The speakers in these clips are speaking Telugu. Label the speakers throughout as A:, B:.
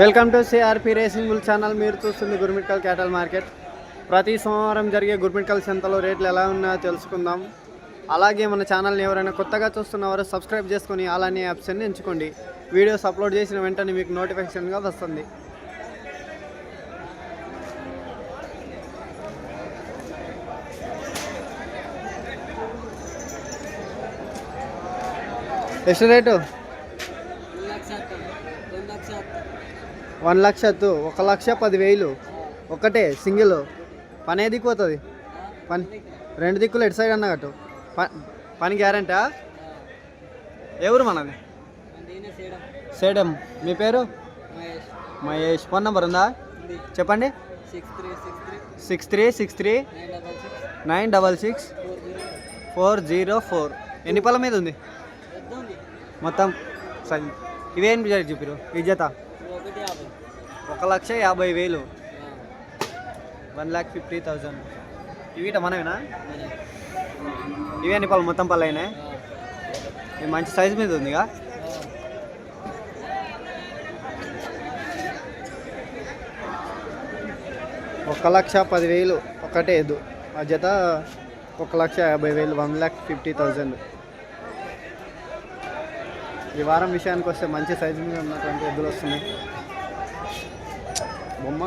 A: welcome to CRP racing bull channel మీరు చూస్తుంది గుర్మిట్కల్ క్యాటల్ మార్కెట్ ప్రతి సోమవారం జరిగే గుర్మిట్కల్ సంతలో రేట్లు ఎలా ఉన్నాయో తెలుసుకుందాం అలాగే మన ఛానల్ని ఎవరైనా కొత్తగా చూస్తున్నవారు సబ్స్క్రైబ్ చేసుకొని అలానే ఆప్షన్ని ఎంచుకోండి వీడియోస్ అప్లోడ్ చేసిన వెంటనే మీకు నోటిఫికేషన్గా వస్తుంది ಎಷ್ಟು ರೇಟು వన్ లక్ష ఎత్తు ఒక లక్ష పదివేలు. ఒకటే సింగిల్. పని ఏ దిక్కు పోతుంది? పని రెండు దిక్కులు ఎటు సైడ్ అన్నగట్టు ప- పని గ్యారంటా? ఎవరు మనది? సేడం. మీ పేరు? మహేష్. ఫోన్ నెంబర్ ఉందా? చెప్పండి.
B: Six three
A: six three. Nine
B: double six.
A: Four zero. Four ఎన్ని పళ్ళ మీద ఉంది? మొత్తం సరే ఇవేం చెప్పారు ఈ జత ఒక లక్ష యాభై వేలు. One lakh fifty thousand. ఇవిట మనమేనా ఇవేని పళ్ళు మొత్తం పళ్ళు అయినాయి. ఇది మంచి సైజు మీద ఉందిగా? ఒక లక్ష పదివేలు ఒకటే ఎద్దు ఆ జత ఒక లక్ష యాభై వేలు వన్ ల్యాక్ ఫిఫ్టీ థౌజండ్. ఈ వారం విషయానికి వస్తే మంచి సైజు మీద ఉన్నటువంటి ఎద్దులు వస్తున్నాయి. బొమ్మ.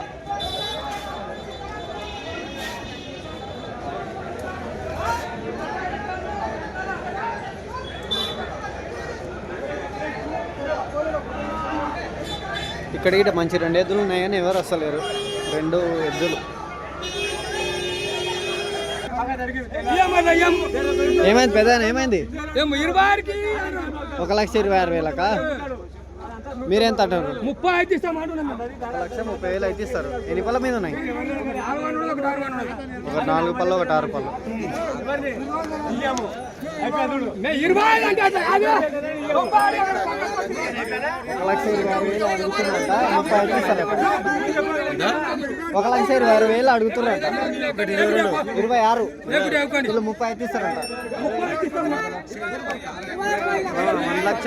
A: ఇక్కడ గిట్ట మంచి రెండు ఎద్దులు ఉన్నాయని ఎవరు వస్తలేరు రెండు ఎద్దులు. ఏమైంది పెద్ద ఏమైంది? ఒక లక్ష ఇరవై ఆరు వేలక? మీరెంత అంటారు
C: ముప్పై ఐదు ఇస్తామంటు
A: ఒక లక్ష ముప్పై వేలు అయితే ఇస్తారు. ఎన్ని పళ్ళ మీద ఉన్నాయి? ఒక నాలుగు పళ్ళు ఒకటి ఆరు పళ్ళు. ఒక లక్ష ఇరవై ఆరు వేలు అడుగుతున్నట్ట ముప్పై ఐదు ఇస్తారట ఒక లక్ష ఇరవై ఆరు వేలు అడుగుతున్నట్ట ఇరవై ఆరు. వీళ్ళు ముప్పై ఐదు ఇస్తారంట. వన్ లక్ష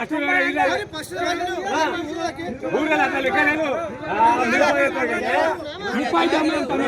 C: చేతులు. మనోళ్ళు ఇటే చేతులు. ముప్పై తొమ్మిది ఉంటాను.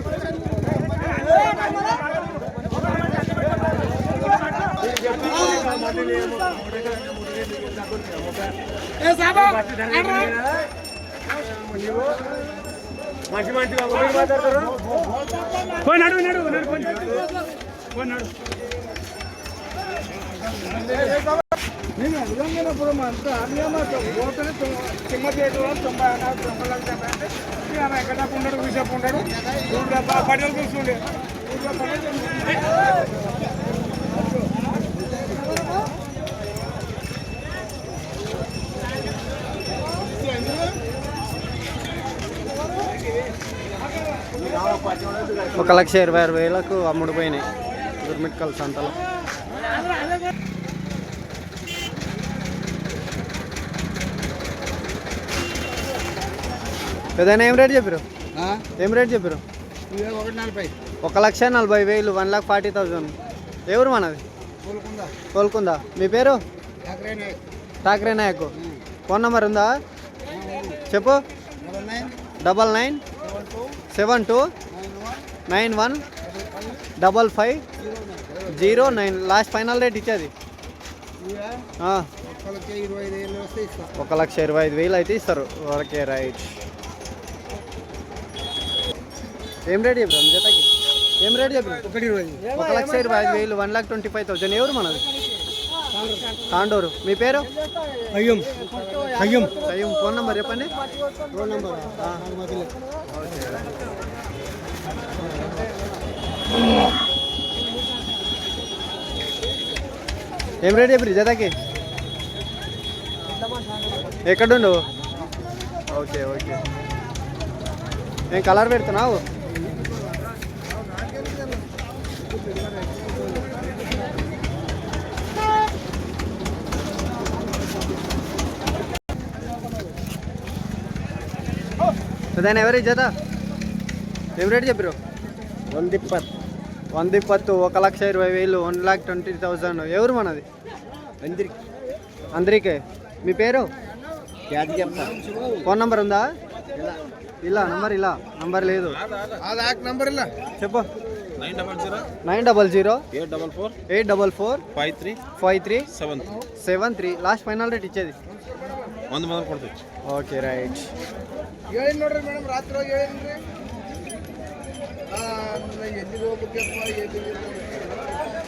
C: మంచి మంచిగా మాట్లాడతారు? పోయి నడు నడు నడు పోయి పోయి నడు. నేను అడిగినప్పుడు అంతా చిమ్మ చేయడం తొంభై అన్నారు తొంభై లక్షల డెబ్బై అంటే ఇక ఆమె ఎక్కడ దాకా ఉన్నాడు విషపు ఉన్నాడు ఊళ్ళో బా- బట్టలు కూర్చుండే
A: ఒక లక్ష ఇరవై ఆరు వేలకు అమ్ముడు పోయినాయి. గుర్మిట్కల్ సంతలో. పెద్దనా ఏం రేట్ చెప్పారు ఏం రేట్ చెప్పారు ఒక లక్ష నలభై వేలు వన్ లాక్ ఫార్టీ థౌజండ్. ఎవరు మనది?
C: కోలుకుందా.
A: కోలుకుందా? మీ పేరు? ఠాక్రే నాయక్. ఫోన్ నెంబర్ ఉందా? చెప్పు. Double nine. Seven two. Nine one double five zero nine. Last final rate ఇచ్చేది. ఒక లక్ష ఇరవై ఐదు వేలు అయితే ఇస్తారు. Okay right. ఏం రేట్ చెప్పారు జతకి? ఏం రేట్ చెప్పారు ఒక లక్ష ఇరవై ఐదు వేలు one lakh twenty five thousand. ఎవరు మనది? తాండూరు మీ పేరు?
C: అయ్యం. అయ్యం.
A: సయ్యం ఫోన్ నెంబర్ చెప్పండి.
C: Phone number?
A: ఏం రేట్ చెప్పారు జతకి? ఎక్కడుండు ఓకే ఓకే. ఏం కలర్ పెడుతున్నావు? దాని ఎవరి జత? ఏం రేట్ చెప్పారు
C: వంద ఇప్పತ್ತು
A: వంద ఇప్పత్తు ఒక లక్ష ఇరవై వేలు వన్ ల్యాక్ ట్వంటీ థౌజండ్. ఎవరు మనది?
C: అందరికి.
A: అందరికే. మీ పేరు? ఫోన్ నంబర్ ఉందా? ఇలా. నంబర్ ఇలా. నంబర్ లేదు. చెప్పు. Nine double zero.
D: Eight double four.
A: Eight double four.
D: Five three.
A: Five three.
D: Seven
A: seven three. Last final rate ఇచ్చేది.
C: Okay right.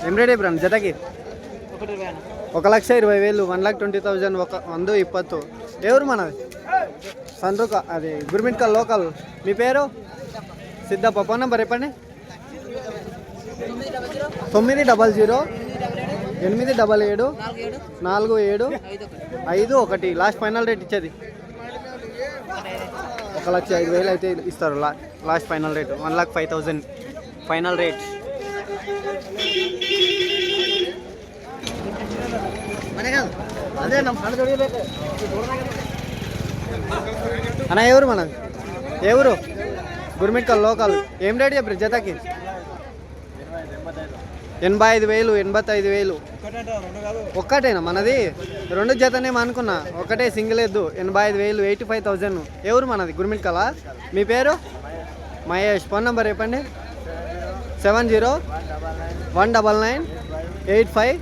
A: ఏం రేట్ ఇప్పుడు జతకి? ఒక లక్ష ఇరవై వేలు వన్ లాక్ ట్వంటీ థౌజండ్ ఒక వంద ఇప్పత్తు. ఎవరు మనది? సండ్రుక అది గుర్మిట్కల్ లోకల్. మీ పేరు? సిద్ధప్ప. ఫోన్ నెంబర్ చెప్పండి. తొమ్మిది డబల్ జీరో ఎనిమిది డబల్ ఏడు
B: నాలుగు ఏడు ఐదు ఒకటి.
A: లాస్ట్ ఫైనల్ రేట్ ఇచ్చేది. ఒక లక్ష ఐదు వేలు అయితే ఇస్తారు లా last final rate. One lakh
C: five thousand final rate.
A: అన్న ఎవరు మనం ఎవరు? గుర్మిట్కల్ లోకల్. ఏం రేట్ చెప్పారు? జతకి? ఎనభై ఐదు వేలు ఎనభై ఐదు వేలు. ఒక్కటేనా? మనది? రెండు జతనేమో అనుకున్నా. ఒకటే సింగిల్ ఎద్దు ఎనభై ఐదు వేలు ఎయిటీ ఫైవ్ థౌజండ్. ఎవరు మనది? గుర్మిట్ కళ మీ పేరు? మహేష్. ఫోన్ నెంబర్ చెప్పండి. Seven zero one double nine eight five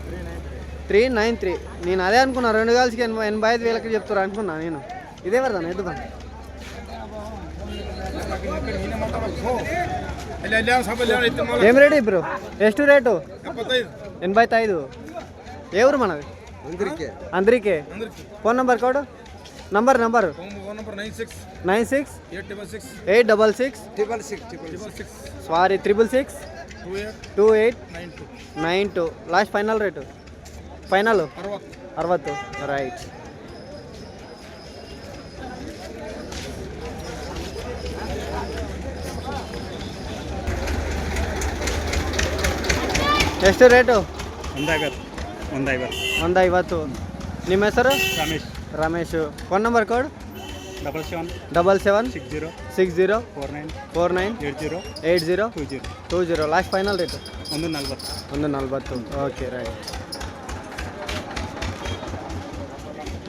A: three nine three. నేను అదే అనుకున్నా. రెండు కలిసి ఎనభై ఎనభై ఐదు వేలకి చెప్తారు అనుకున్నా నేను. ఇదే వరదా ఎద్దు
C: పని ಅಲ್ಲಿ ಯಾವ ಸಭೆ ಐತಿ
A: ఏం రేటు ఇప్పుడు ಎಷ್ಟು రేటు
C: ಎಪ್ಪತ್ತೈದು
A: ఎనభై ఐదు ఎవరు మనది
C: ಒಂದರಿಕೆ
A: అందరికీ
C: ಒಂದರಿಕೆ
A: phone number code number number
C: phone number nine six
A: nine six
C: eight double six
A: eight double six
C: triple six triple six
A: sorry triple six
C: two eight
A: two eight
C: nine two
A: nine two last final rate final
C: ಅರವತ್ತು
A: అరవత్తు రైట్ ಎಷ್ಟು ರೇಟು
D: ಒಂದ ಐವತ್ತು ಒಂದ ಐವತ್ತು
A: ಒಂದು ಐವತ್ತು ನಿಮ್ಮ ಹೆಸರು
D: Ramesh
A: Ramesh phone number code
D: double seven
A: double seven
D: six zero
A: six zero
D: four nine
A: four nine
D: eight zero
A: eight zero
D: two zero
A: two zero last final rate
D: ಒಂದು ನಲ್ವತ್ತು
A: ಒಂದು నలభత్తు ఓకే రైట్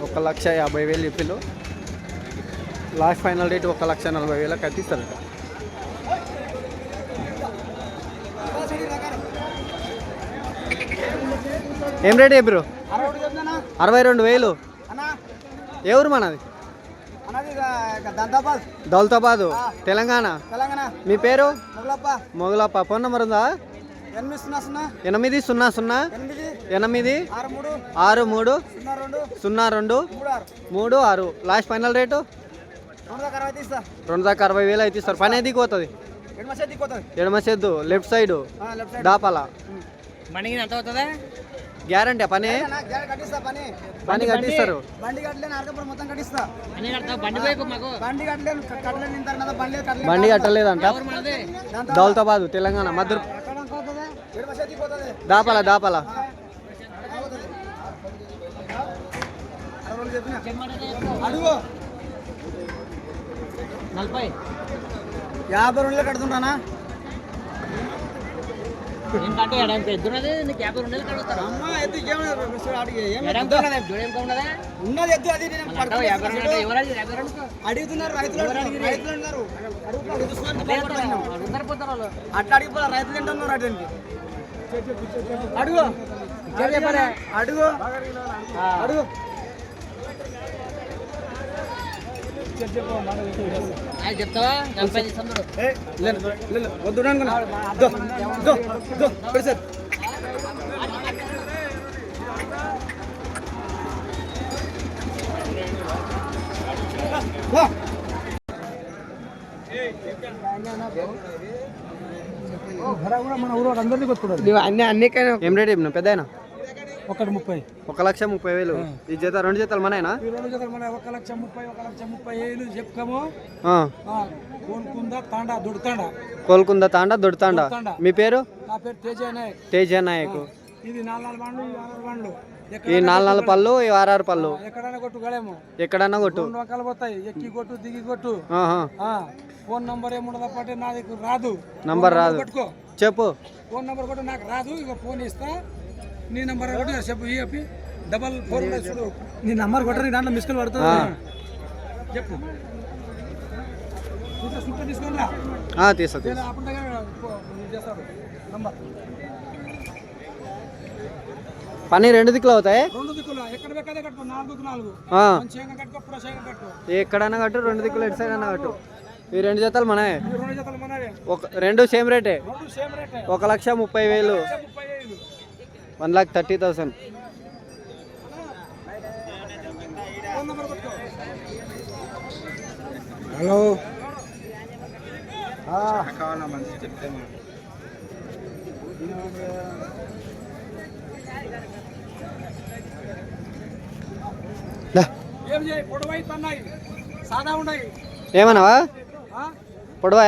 A: ఒక లక్ష యాభై వేలు చెప్పిలు లాస్ట్ ఫైనల్ రేట్ ఒక లక్ష నలభై వేలకు కట్టిస్తారు ఏం రేట్ చెప్పారు అరవై రెండు వేలు. ఎవరు మనది దౌలతాబాద్ తెలంగాణ. మీ పేరు?
C: మొగలప్ప.
A: ఫోన్ నెంబర్ ఉందా?
C: ఎనిమిది సున్నా సున్నా.
A: ఎనిమిది
C: ఆరు మూడు. సున్నా రెండు. మూడు ఆరు.
A: Last final rate?
C: రెండు దాకా అరవై
A: వేలు అయితే పని ఎదిగి పోతుంది?
C: ఎడమ
A: లెఫ్ట్ సైడ్.
B: డాపాల ఎంత అవుతుంది
A: గ్యారంటీ పని?
C: పని.
A: పని కట్టిస్తారు.
C: బండి కట్టలేను అరకప్పుడు మొత్తం కట్టిస్తా.
B: బండి
C: కట్టలేను కట్టలేను బండి
A: కట్టలేదంట? దౌలతాబాదు తెలంగాణ మధుర దాపాల దాపాల.
C: యాభై రెండులో కడుతుంటానా?
B: నీకు యాభై రెండు కడుగుతారు
C: ఉన్నది. ఎద్దు అది అడుగుతున్నారు రైతులు రైతులు
B: అట్లా
C: రైతులు ఏంటన్నారు అటెండి. అడుగు. అడుగు. అడుగు
B: అది చెప్తావా?
C: వద్దు సార్. వా. అన్ని అన్నికైనా
A: ఏం రేట్ చెప్పిన పెద్ద
C: ఒకటి ముప్పై.
A: ఒక లక్ష ముప్పై వేలు. ఈ జత రెండు జతలు మనైనా
C: ఈ రెండు జతలు మన ఒక లక్ష ముప్పై ఒక లక్ష ముప్పై వేలు చెప్పుకోము.
A: ఆ,
C: కోనుకుందా తాండా దొడుతాండా
A: కోల్కుంద తాండా దొడ్తాండా మీ పేరు?
C: నా పేరు తేజ నాయక్.
A: తేజ నాయక్.
C: ఇది నాలుగు ఈ ఆరు బండ్లు.
A: ఈ నాలుగు నాలుగు పళ్ళు ఈ ఆరారు పళ్ళు.
C: ఎక్కడైనా కొట్టు గడేమో
A: ఎక్కడన్నా కొట్టు
C: రకాలు పోతాయి. ఎక్కి కొట్టు దిగి కొట్టు. ఫోన్ నంబర్ ఏముండదు పట్టే నా దగ్గర రాదు.
A: నంబర్ రాదు. చెప్పు.
C: ఫోన్ నంబర్ కూడా నాకు రాదు. ఇక ఫోన్ ఇస్తా. నీ నంబర్ కొట్టి చెప్పు ఈ చెప్పి డబల్ ఫోర్ చూడు. నీ నంబర్ కొట్ట నీ దాంట్లో మిస్కల్ పడుతుంది. చెప్పు.
A: తీస్తా తీస్తా. పని రెండు దిక్కులు అవుతాయి?
C: రెండు దిక్కులు. ఎక్కడ బెక్కదే కట్టుకో నాలుగుకు నాలుగు
A: ఆ,
C: మంచిగా కట్టుకో పురసేగా కట్టుకో.
A: ఎక్కడన్నా కట్టు రెండు దిక్కులు ఎటు సైడ్ అన్నా కట్టు. ఈ రెండు జతలు
C: మనవే.
A: ఒక రెండు సేమ్ రేటే.
C: రెండు సేమ్ రేటే.
A: ఒక లక్ష ముప్పై వేలు.
C: One lakh thirty thousand. Hello.
A: ఏమన్నావా? పొడవా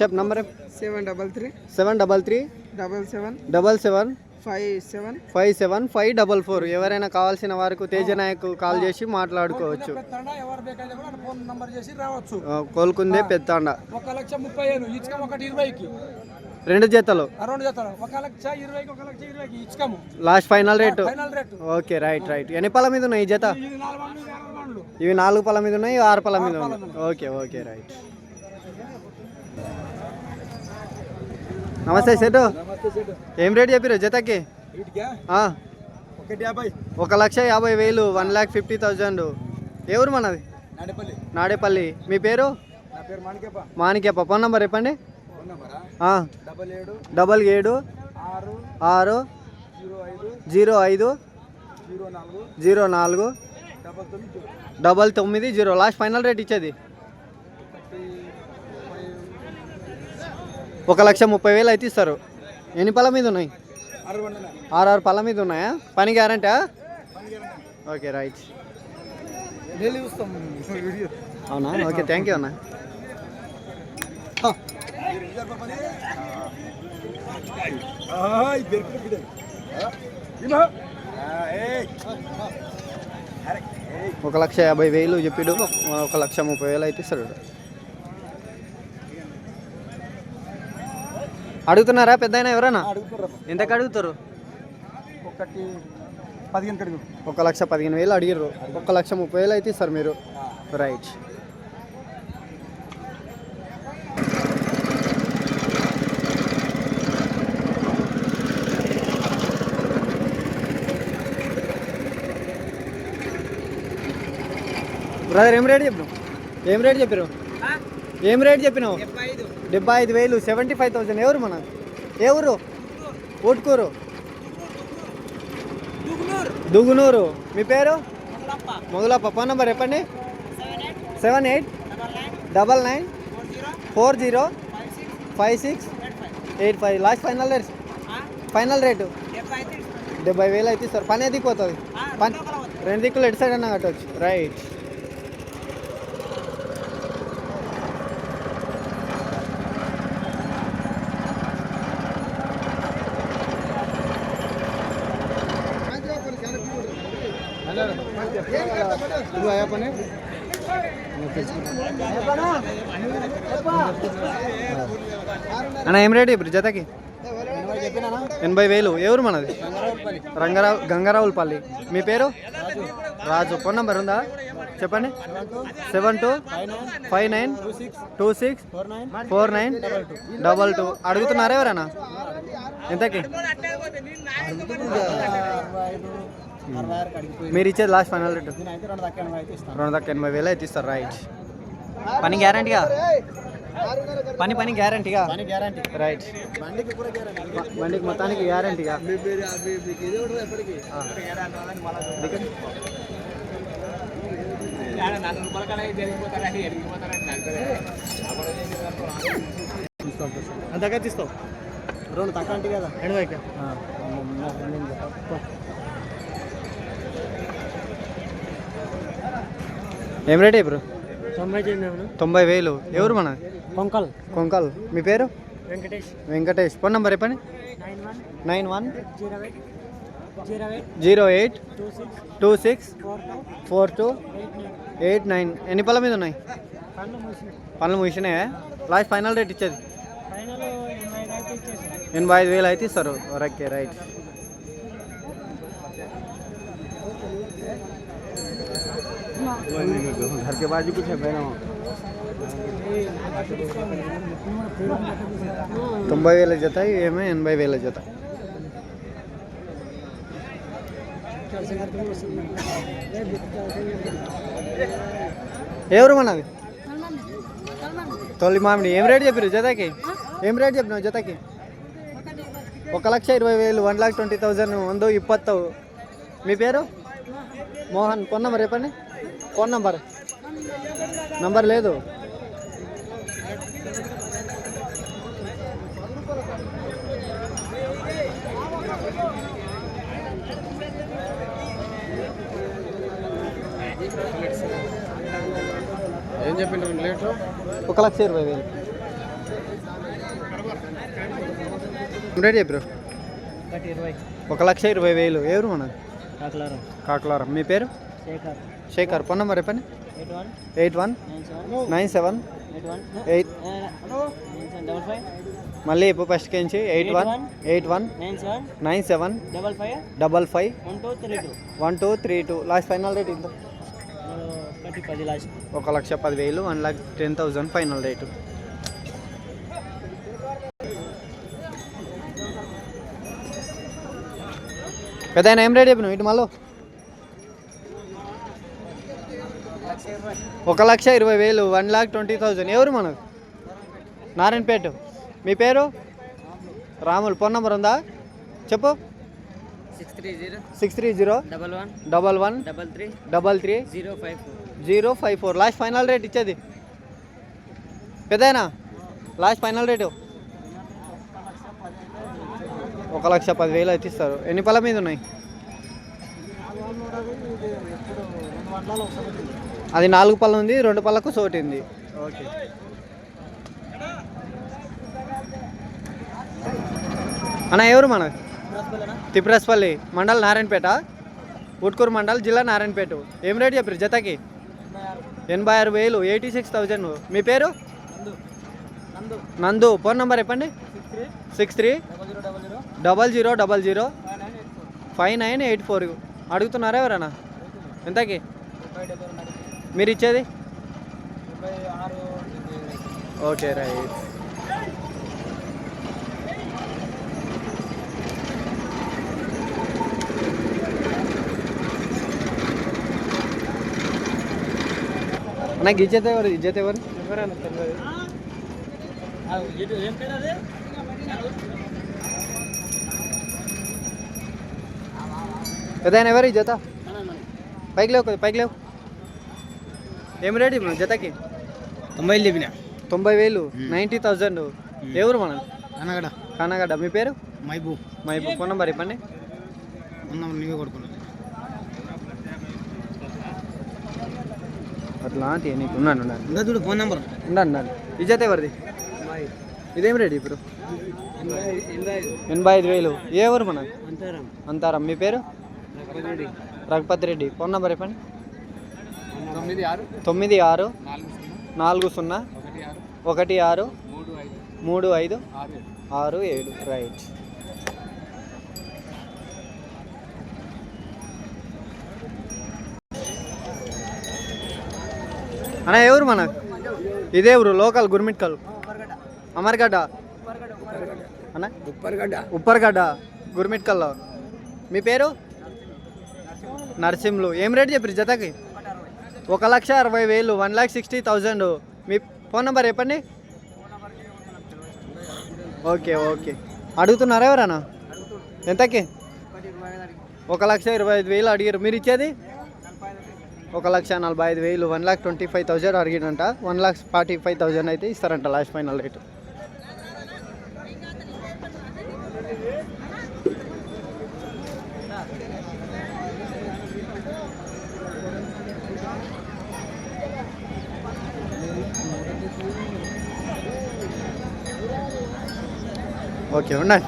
A: చెప్పు number
C: seven double three.
A: Seven double three.
C: Double seven
A: double seven
C: five seven
A: five seven five double four. ఎవరైనా కావాల్సిన వారికి తేజ నాయక్ కాల్ చేసి మాట్లాడుకోవచ్చు. కోల్కుందే పెత్తాండ
C: ఒక లక్ష ముప్పై ఏడు ఇచ్చుకం ఒకటి ఇరవైకి.
A: రెండు జతలు.
C: ఆ రెండు చేస్తారు ఒక లక్ష ఇరవైకి ఒక లక్ష ఇరవైకి ఇచ్చుకము.
A: Last final rate.
C: Final rate.
A: Okay right right. ఎన్ని పళ్ళ మీద ఉన్నాయి ఈ జత? ఇవి నాలుగు పళ్ళ మీద ఉన్నాయి ఆరు పళ్ళ మీద ఉన్నాయి. Okay okay right. నమస్తే సెటు. ఏం రేట్ చెప్పారు జతకి? ఒక లక్ష యాభై వేలు వన్ ల్యాక్ ఫిఫ్టీ థౌజండ్. ఎవరు మనది?
C: నాడేపల్లి.
A: మీ పేరు? మాణిక్యప్ప. ఫోన్ నంబర్ చెప్పండి.
C: డబల్ ఏడు. ఆరు. జీరో ఐదు.
A: జీరో
C: నాలుగు. డబల్ తొమ్మిది
A: జీరో. లాస్ట్ ఫైనల్ రేట్ ఇచ్చేది. ఒక లక్ష ముప్పై వేలు అయితే ఇస్తారు. ఎన్ని పళ్ళ మీద ఉన్నాయి?
C: ఆరు
A: ఆరు పళ్ళ మీద ఉన్నాయా? పని గ్యారంటా ఓకే రైట్. అవునా? ఓకే థ్యాంక్ యూ అన్న. ఒక లక్ష యాభై వేలు చెప్పిడు. ఒక లక్ష ముప్పై వేలు అయితే ఇస్తాడు. అడుగుతున్నారా పెద్ద ఎవరైనా
C: అడుగుతారు
A: ఎంతకు అడుగుతారు?
C: ఒకటి పదిహేను
A: ఒక లక్ష పదిహేను వేలు అడిగారు ఒక లక్ష ముప్పై వేలు అయితే ఇస్తారు మీరు. రైట్ బ్రదర్ ఏం రేట్ చెప్పినావు? ఏం రేట్ చెప్పారు ఏం రేట్ చెప్పినావు? డెబ్బై ఐదు వేలు సెవెంటీ ఫైవ్ థౌసండ్. ఎవరు మన? ఏ ఊరు ఊట్కూరు దుగునూరు. మీ పేరు? మొదలప్ప ఫోన్ నెంబర్ చెప్పండి. Seven eight double nine four zero five six eight five. Last final rate? Final rate? డెబ్బై వేలు అయితే ఇస్తారు పని ఎదిగిపోతుంది. పని రెండు దిక్కులు ఎటు సైడ్ అన్నా కట్టవచ్చు రైట్. పని అన్న ఏం రేట్ ఇప్పుడు జతకి? ఎనభై వేలు. ఎవరు మనది? రంగారావు గంగారావులపల్లి. మీ పేరు? రాజు. ఫోన్ నెంబర్ ఉందా? చెప్పండి. Seven two five nine two six four nine double two. అడుగుతున్నారా ఎవరైనా ఎంతకి? మీరు ఇచ్చేది లాస్ట్ ఫైనల్ రేటు రెండు దాకా ఎనభై వేలు అయితే ఇస్తారు రైట్ పని గ్యారంటీగా పని పని గ్యారంటీగా రైట్ బండికి మొత్తానికి గ్యారంటీగా అంతగా తీస్తావు రెండు తక్కువ అంటే కదా ఎనభైకి ఏం రేట్ ఇప్పుడు
B: తొంభై
A: తొంభై వేలు. ఎవరు మన
B: కొంకల్.
A: కొంకల్. మీ పేరు?
B: వెంకటేష్.
A: వెంకటేష్. ఫోన్ నెంబర్ చెప్పండి.
B: Nine
A: nine one
B: zero eight.
A: Two six
B: four two
A: eight nine. ఎన్ని పళ్ళ మీద ఉన్నాయి? పనులు ముగిసినాయా లాస్ట్ ఫైనల్ రేట్ ఇచ్చేది?
B: ఎనభై ఐదు
A: వేలు అయితే ఇస్తారు. Okay right. घर के बाजू कुछ है తొంభై వేల జత ఏమే ఎనభై వేల జత. ఎవరు మనది తొలి మామిడి. ఏం రేట్ చెప్పారు జతకి? ఏం రేట్ చెప్పినావు జతకి? ఒక లక్ష ఇరవై వేలు వన్ లాక్ ట్వంటీ థౌజండ్ వందో ఇప్పత్తవు. మీ పేరు? మోహన్. కొన్నాం రేపండి? Phone number? నంబర్ లేదు.
C: ఏం చెప్పిండ్రు? లేటు
A: ఒక లక్ష ఇరవై వేలు. రేట్ చెప్పారు ఒక లక్ష ఇరవై వేలు. ఎవరు మనది?
B: కాకలారం.
A: కాకులారం. మీ పేరు?
B: శేఖర్.
A: శేఖర్ ఫోన్ నెంబర్ చెప్పండి.
B: Eight one
A: eight
B: one nine seven eight.
A: మళ్ళీ ఇప్పుడు ఫస్ట్ నుంచి eight one
B: eight one
A: nine seven
B: double five
A: double five
B: one two three two.
A: One two three two last final rate ఇంత
B: ఒకటి పది లాస్ట్
A: ఒక లక్ష పదివేలు one lakh ten thousand final rate. పెద్ద ఏం రేట్ చెప్పినావు? ఇటు మళ్ళీ. ఒక లక్ష ఇరవై వేలు వన్ లాక్ ట్వంటీ థౌజండ్. ఎవరు మనకు? నారాయణపేట. మీ పేరు? రాములు. ఫోన్ నెంబర్ ఉందా? చెప్పు.
B: Six three zero
A: six three zero
B: double one
A: double one
B: double three
A: double three
B: zero five four
A: zero five four. Last final rate ఇచ్చేది. పెద్దయినా? Last final rate? ఒక లక్ష పదివేలు అయితే ఇస్తారు. ఎన్ని పళ్ళ మీద ఉన్నాయి? అది నాలుగు పళ్ళు ఉంది రెండు పళ్ళకు సోటింది ఓకే. అన్న ఎవరు మన? తిప్రస్పల్లి మండల్ నారాయణపేట. ఉట్కూరు మండల్ జిల్లా నారాయణపేట. ఏం రేట్ చెప్పారు జతకి? ఎనభై ఆరు వేలు ఎయిటీ సిక్స్ థౌజండ్. మీ పేరు? నందు. ఫోన్ నెంబర్ చెప్పండి. Six three. Double zero double zero. Five nine eight four. అడుగుతున్నారా ఎవరన్నా? ఎంతకి? మీరు ఇచ్చేది? Okay right. నాకు ఇజ్జత్ ఎవరు? ఇజ్జత్ ఎవరు? పెద్ద ఎవరు ఈ జత? పైకి లేవు పైకి లేవు. ఏం రేట్ ఇప్పుడు జతకి?
C: తొంభై చెప్పిన.
A: తొంభై వేలు నైంటీ థౌజండ్. ఎవరు మన?
C: అనగడ
A: కానగడ్డ మీ పేరు?
C: మైబూ
A: మా ఇప్పుడు ఫోన్ నెంబర్ ఇవ్వండి.
C: నీవే కొడుకున్నాను
A: అట్లా నీకు ఉన్నాను
C: చూడు ఫోన్ నెంబర్.
A: ఉన్నాను ఉన్నాను. ఇజ్జత్ ఎవరిది? ఇదేం రేట్ ఇప్పుడు? ఎనభై ఐదు వేలు. ఏ ఊరు మన?
B: అంతరం.
A: అంతారా. మీ పేరు? రఘుపతి రెడ్డి. ఫోన్ నెంబర్ చెప్పండి
C: తొమ్మిది ఆరు. నాలుగు
A: సున్నా.
C: ఒకటి ఆరు. మూడు ఐదు. ఆరు
A: ఏడు. రైట్. అన్నా ఎవరు మన? ఇదే ఊరు లోకల్ గుర్మిట్కల్ అమర్గడ్డ. అన్నా?
C: ఉప్పర్గడ్డ.
A: ఉప్పర్గడ్డ గుర్మిట్కల్లో మీ పేరు? నర్సింహులు. ఏం రేట్ చెప్పారు జతకి? ఒక లక్ష అరవై వేలు వన్ ల్యాక్ సిక్స్టీ థౌజండ్. మీ ఫోన్ నెంబర్ చెప్పండి. Okay okay. అడుగుతున్నారా ఎవరన్నా? ఎంతకి? ఒక లక్ష ఇరవై ఐదు వేలు అడిగారు. మీరు ఇచ్చేది? ఒక లక్ష నలభై ఐదు వేలు one lakh twenty five thousand అడిగినంట one lakh forty five thousand అయితే ఇస్తారంట లాస్ట్ ఫైనల్ రేటు. ఓకే ఉండండి.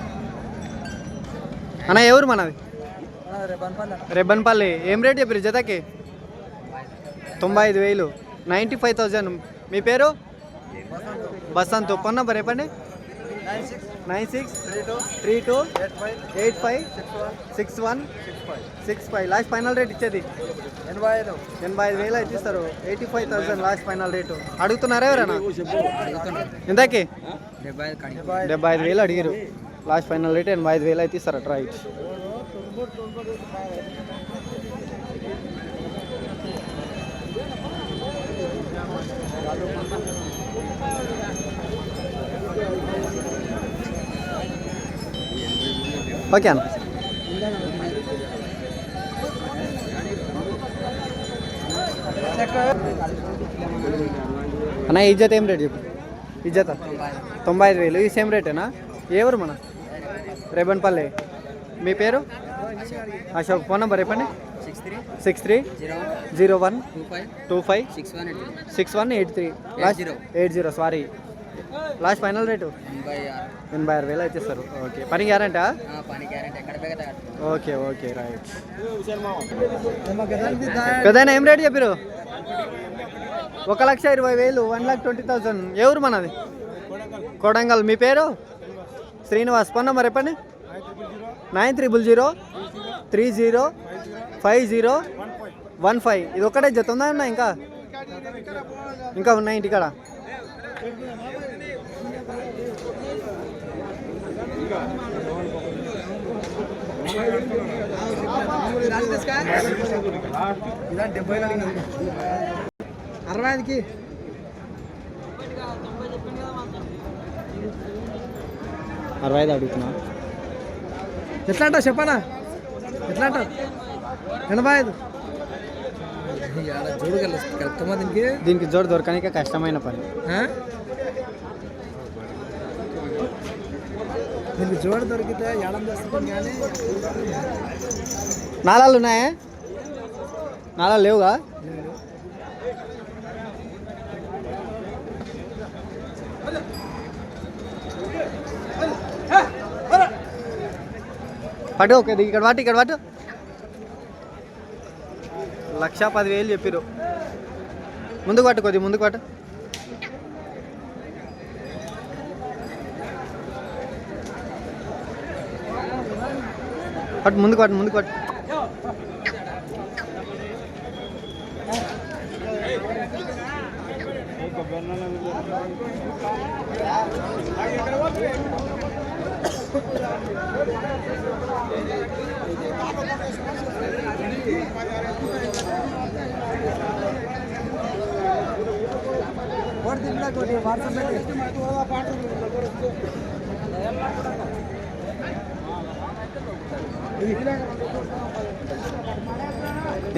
A: అన్న ఎవరు మనది రెబ్బన్పల్లి. ఏం రేట్ చెప్పారు జతకి? తొంభై ఐదు వేలు. Ninety five thousand. మీ పేరు? Basant. Phone రేపండి nine six three two eight five six one six five last final rate ఇచ్చేది.
C: ఎనభై ఐదు.
A: ఎనభై ఐదు వేలు అయితే ఇస్తారు eighty five thousand last final rate అడుగుతున్నారా ఎవరైనా? ఇంతకీ డెబ్బై ఐదు వేలు అడిగారు. లాస్ట్ ఫైనల్ రేట్ ఎనభై ఐదు వేలు అయితే ఇస్తారు రైట్ ఓకే అన్న. అన్న ఈ జత ఏం రేట్ చెప్పు. ఈ జత తొంభై ఐదు వేలు. ఈ సేమ్ రేటేనా? ఎవరు మన? రేబన్పల్లి మీ పేరు? అశోక్. ఫోన్ నెంబర్ చెప్పండి. Six three
B: zero one
A: two five
B: six one eight
A: six one eight three. Eight
B: zero.
A: Sorry. Last final rate?
B: ఎనభై ఆరు
A: వేలు అయితే ఇస్తారు. ఓకే. పని గ్యారంటా
B: ఆ, పని గ్యారెంటీ. ఎక్కడ బేగ
A: ఓకే ఓకే రైట్. పెద్ద ఏం రేట్ చెప్పారు? ఒక లక్ష ఇరవై వేలు వన్ లాక్ ట్వంటీ థౌసండ్ ఎవరు మనది? కొడంగల్. మీ పేరు? శ్రీనివాస్. ఫోన్ నెంబర్ చెప్పండి. Nine triple zero three zero five zero one five. ఇది ఒక్కటే జత ఉందా అన్న ఇంకా? ఇంకా ఉన్నాయి ఇంటికాడ?
C: అరవై ఐదుకి
A: అరవై ఐదు అడుగుతున్నా.
C: ఎట్లా అంటావు చెప్పనా? ఎట్లా అంటావు? ఎనభై ఐదు. జోడు కలుపుతామా దీనికి
A: దీనికి జోడు దొరకనికే కష్టమైన పని.
C: ఆ? దీనికి జోడు దొరికితే ఏడం చేస్తాం కానీ
A: నాళాలు ఉన్నాయా? నాళాలు లేవుగా? పట్టు ఓకే ఇక్కడ పట్టు ఇక్కడ పట్టు లక్ష పదివేలు చెప్పిరు ముందుకు పట్టు కొద్ది ముందుకు పట్టు. పట్టు ముందుకు పట్టు ముందుకు పట్టు.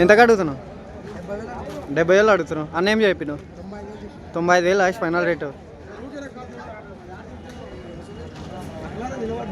A: ఎంతకు అడుగుతున్నావు? డెబ్బై వేలు అడుగుతున్నావు. అన్న ఏం చెప్పినావు? తొంభై ఐదు వేలు. Final
C: rate.